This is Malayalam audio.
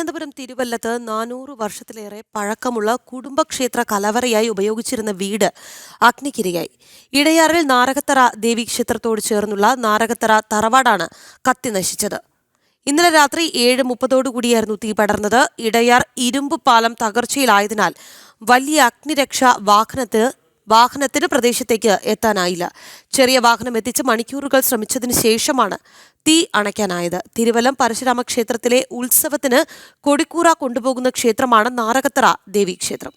തിരുവനന്തപുരം തിരുവല്ലത്ത് നാനൂറ് വർഷത്തിലേറെ പഴക്കമുള്ള കുടുംബക്ഷേത്ര കലവറയായി ഉപയോഗിച്ചിരുന്ന വീട് അഗ്നിക്കിരയായി. ഇടയാറിൽ നാരകത്തറ ദേവീക്ഷേത്രത്തോട് ചേർന്നുള്ള നാരകത്തറ തറവാടാണ് കത്തി നശിച്ചത്. ഇന്നലെ രാത്രി ഏഴ് മുപ്പതോടുകൂടിയായിരുന്നു തീ പടർന്നത്. ഇടയാർ ഇരുമ്പ് പാലം തകർച്ചയിലായതിനാൽ വലിയ അഗ്നിരക്ഷാ വാഹനത്തിന് വാഹനത്തിന് പ്രദേശത്തേക്ക് എത്താനായില്ല. ചെറിയ വാഹനം എത്തിച്ച് മണിക്കൂറുകൾ ശ്രമിച്ചതിന് ശേഷമാണ് തീ അണയ്ക്കാനായത്. തിരുവല്ലം പരശുരാമ ക്ഷേത്രത്തിലെ ഉത്സവത്തിന് കൊടിക്കൂറ കൊണ്ടുപോകുന്ന ക്ഷേത്രമാണ് നാരകത്തറ ദേവീക്ഷേത്രം.